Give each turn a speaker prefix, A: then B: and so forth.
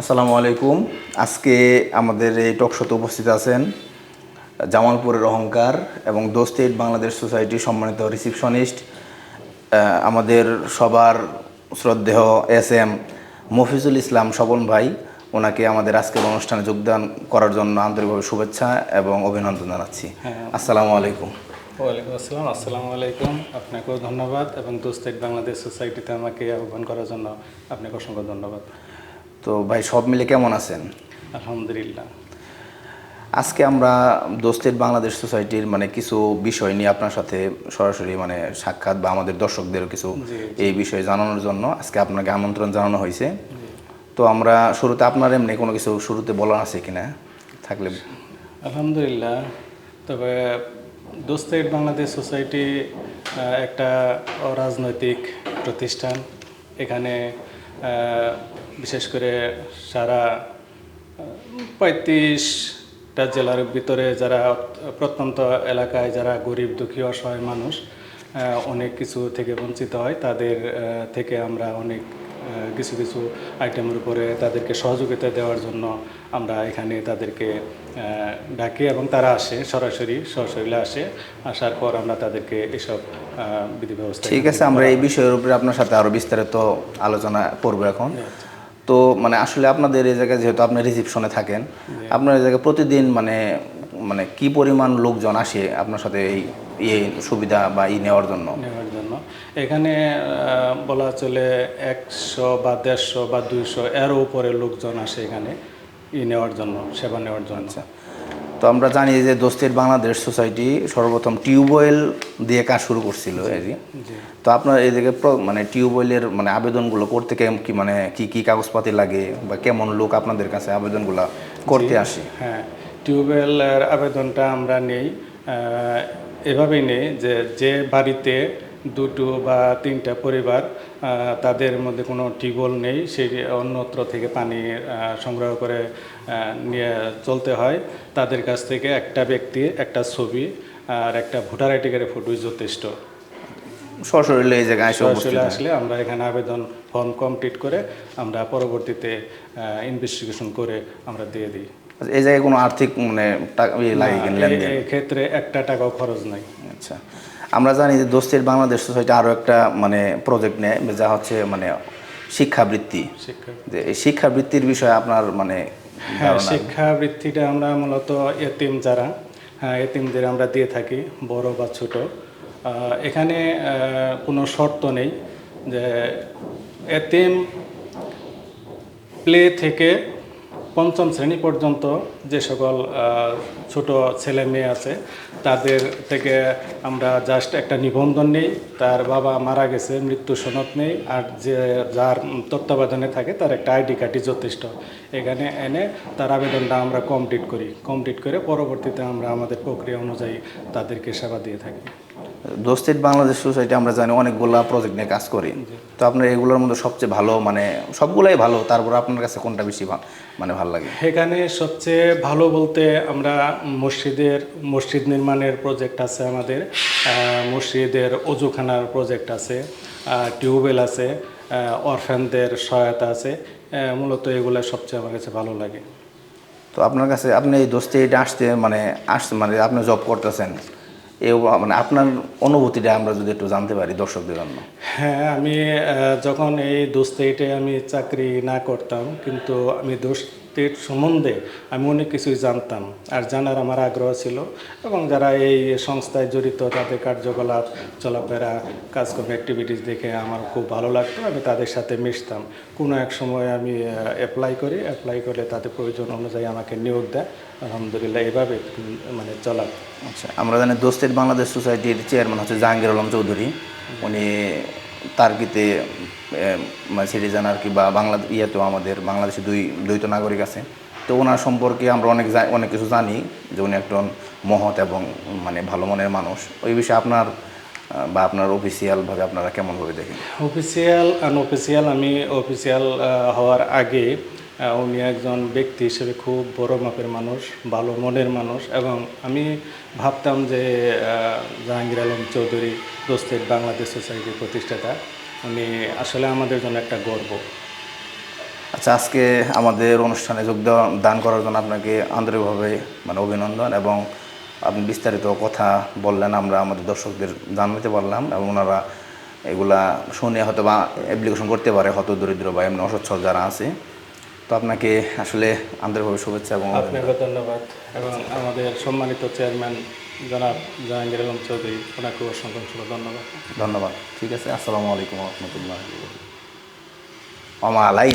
A: আসসালামু আলাইকুম। আজকে আমাদের এই টকশোতে উপস্থিত আছেন জামালপুরের অহংকার এবং দোস্তেট বাংলাদেশ সোসাইটি সম্মানিত রিসিপশনিস্ট আমাদের সবার শ্রদ্ধেয় এস এম মফিজুল ইসলাম স্বপন ভাই ওনাকে আমাদের আজকের অনুষ্ঠানে যোগদান করার জন্য আন্তরিকভাবে শুভেচ্ছা এবং অভিনন্দন জানাচ্ছি।
B: হ্যাঁ।
A: আসসালামু আলাইকুম।
B: ওয়ালাইকুম আসসালাম আসসালামু আলাইকুম। আপনাকেও ধন্যবাদ এবং দুস্তেক বাংলাদেশ সোসাইটিতে আমাকে আহ্বান করার জন্য আপনাকে অসংখ্য ধন্যবাদ।
A: তো ভাই সব মিলে কেমন আছেন?
B: আলহামদুলিল্লাহ।
A: আজকে আমরা দোস্তের বাংলাদেশ সোসাইটির মানে কিছু বিষয় নিয়ে আপনার সাথে সরাসরি মানে সাক্ষাৎ বা আমাদের দর্শকদেরও কিছু এই বিষয়ে জানানোর জন্য আজকে আপনাকে আমন্ত্রণ জানানো হয়েছে। তো আমরা শুরুতে আপনার এমনি কোনো কিছু শুরুতে বলার আছে কিনা? থাকলে
B: আলহামদুলিল্লাহ। তবে দোস্তেক বাংলাদেশ সোসাইটি একটা অরাজনৈতিক প্রতিষ্ঠান। এখানে বিশেষ করে সারা পঁয়ত্রিশটা জেলার ভিতরে যারা প্রত্যন্ত এলাকায় যারা গরিব দুঃখী অসহায় মানুষ অনেক কিছু থেকে বঞ্চিত হয় তাদের থেকে আমরা অনেক কিছু কিছু আইটেমের উপরে তাদেরকে সহযোগিতা দেওয়ার জন্য আমরা এখানে তাদেরকে ডাকি এবং তারা আসে সরাসরি সরাসরি আসে আসার পর আমরা তাদেরকে এসব বিধি ব্যবস্থা
A: ঠিক আছে আমরা এই বিষয়ের উপরে আপনার সাথে আরও বিস্তারিত আলোচনা করব এখন। তো মানে আসলে আপনাদের এই জায়গায় যেহেতু আপনি রিসিপশনে থাকেন আপনার এই জায়গায় প্রতিদিন মানে মানে কি পরিমাণ লোকজন আসে আপনার সাথে এই ইয়ে সুবিধা বা ই নেওয়ার জন্য?
B: নেওয়ার জন্য। এখানে বলা চলে একশো বা দেড়শো বা দুইশো এর উপরে লোকজন আসে এখানে ই নেওয়ার জন্য সেবা নেওয়ার জন্য।
A: তো আমরা জানি যে দোস্তের বাংলাদেশ সোসাইটি সর্বপ্রথম টিউবওয়েল দিয়ে কাজ শুরু করছিল আর কি তো আপনার এই জায়গায় মানে টিউবওয়েলের মানে আবেদনগুলো করতে কেমন কি মানে কি কি কাগজপাতি লাগে বা কেমন লোক আপনাদের কাছে আবেদনগুলো করতে আসে?
B: হ্যাঁ টিউবওয়েলের আবেদনটা আমরা নেই। এভাবেই নেই যে যে বাড়িতে দুটো বা তিনটা পরিবার তাদের মধ্যে কোনো টিউবওয়েল নেই সেই অন্যত্র থেকে পানি সংগ্রহ করে নিয়ে চলতে হয়। তাদের কাছ থেকে একটা ব্যক্তি একটা ছবি আর একটা ভোটার আইডি কার্ডের ফটোই যথেষ্ট।
A: সশরীরে এই জায়গায়
B: আসলে আমরা এখানে আবেদন ফর্ম কমপ্লিট করে আমরা পরবর্তীতে ইনভেস্টিগেশন করে আমরা দিয়ে দিই।
A: আচ্ছা, এই জায়গায় কোনো আর্থিক মানে টাকা ইয়ে লাগে
B: ক্ষেত্রে একটা টাকাও খরচ নাই।
A: আচ্ছা। আমরা জানি যে দোস্তের বাংলাদেশ সোসাইটি আরও একটা মানে প্রজেক্ট নেয় যা হচ্ছে মানে শিক্ষাবৃত্তি। যে এই শিক্ষাবৃত্তির বিষয়ে আপনার মানে
B: হ্যাঁ শিক্ষাবৃত্তিটা আমরা মূলত এতিম যারা হ্যাঁ এতিমদের আমরা দিয়ে থাকি বড় বা ছোট। এখানে কোনো শর্ত নেই যে এতিম প্লে থেকে পঞ্চম শ্রেণি পর্যন্ত যে সকল ছোট ছেলে মেয়ে আছে, তাদের থেকে আমরা জাস্ট একটা নিবন্ধন নেই। তার বাবা মারা গেছে, মৃত্যু সনদ নেই, আর যে যার তত্ত্বাবধানে থাকে তার একটা আইডি কার্ডই যথেষ্ট। এখানে এনে তার আবেদনটা আমরা কমপ্লিট করি। কমপ্লিট করে পরবর্তীতে আমরা আমাদের প্রক্রিয়া অনুযায়ী তাদেরকে সেবা দিয়ে থাকি।
A: দোস্তের বাংলাদেশ সোসাইটি আমরা জানি অনেকগুলা প্রজেক্ট নিয়ে কাজ করি। তো আপনার এগুলোর মধ্যে সবচেয়ে ভালো মানে সবগুলাই ভালো তারপর আপনার কাছে কোনটা বেশি মানে ভালো লাগে?
B: এখানে সবচেয়ে ভালো বলতে আমরা মসজিদের মসজিদ নির্মাণের প্রজেক্ট আছে আমাদের মসজিদের অজুখানার প্রজেক্ট আছে টিউবওয়েল আছে অরফ্যানদের সহায়তা আছে মূলত এগুলো সবচেয়ে আমার কাছে ভালো লাগে।
A: তো আপনার কাছে আপনি এই দোস্তে এটা আসতে মানে আসতে মানে আপনি জব করতেছেন মানে আপনার অনুভূতিটা আমরা যদি একটু জানতে পারি দর্শকদের জন্য।
B: হ্যাঁ আমি যখন এই দোস্তেইটে আমি চাকরি না করতাম, কিন্তু আমি দোস্তের সম্বন্ধে আমি অনেক কিছুই জানতাম আর জানার আমার আগ্রহ ছিল এবং যারা এই সংস্থায় জড়িত, তাদের কার্যকলাপ, চলাফেরা, কাজকর্ম অ্যাক্টিভিটিস দেখে আমার খুব ভালো লাগতো। আমি তাদের সাথে মিশতাম। কোনো এক সময় আমি অ্যাপ্লাই করি অ্যাপ্লাই করলে তাদের প্রয়োজন অনুযায়ী আমাকে নিয়োগ দেয়। আলহামদুলিল্লাহ এভাবে মানে চলা।
A: আচ্ছা আমরা জানি দোস্তের বাংলাদেশ সোসাইটির চেয়ারম্যান হচ্ছে জাহাঙ্গীর আলম চৌধুরী। উনি তার্কিতে সিটিজেন আর কি বা বাংলা, ইয়েতেও আমাদের বাংলাদেশে দুই দ্বৈত নাগরিক আছে। তো ওনার সম্পর্কে আমরা অনেক অনেক কিছু জানি যে উনি একজন মহৎ এবং মানে ভালো মনের মানুষ। ওই বিষয়ে আপনার বা আপনার অফিসিয়ালভাবে আপনারা কেমনভাবে দেখেন?
B: অফিসিয়াল আনঅফিসিয়াল আমি অফিসিয়াল হওয়ার আগে উনি একজন ব্যক্তি হিসেবে খুব বড় মাপের মানুষ, ভালো মনের মানুষ এবং আমি ভাবতাম যে জাহাঙ্গীর আলম চৌধুরী দোস্তের বাংলাদেশ সোসাইটির প্রতিষ্ঠাতা। উনি আসলে আমাদের জন্য একটা গর্ব।
A: আচ্ছা আজকে আমাদের অনুষ্ঠানে যোগ দেওয়া দান করার জন্য আপনাকে আন্তরিকভাবে মানে অভিনন্দন এবং আপনি বিস্তারিত কথা বললেন, আমরা আমাদের দর্শকদের জানাতে পারলাম এবং ওনারা এগুলা শুনে হয়তো বা অ্যাপ্লিকেশন করতে পারে হত দরিদ্র বা এমনি অসচ্ছল যারা আছে। তো আপনাকে আসলে আন্তরিকভাবে শুভেচ্ছা এবং
B: আপনাকে ধন্যবাদ এবং আমাদের সম্মানিত চেয়ারম্যান জনাব জাহাঙ্গীর আলম চৌধুরী ওনাকে অসংখ্য ধন্যবাদ।
A: ধন্যবাদ। ঠিক আছে আসসালামু আলাইকুম রহমতুল্লাহ আমার আলাই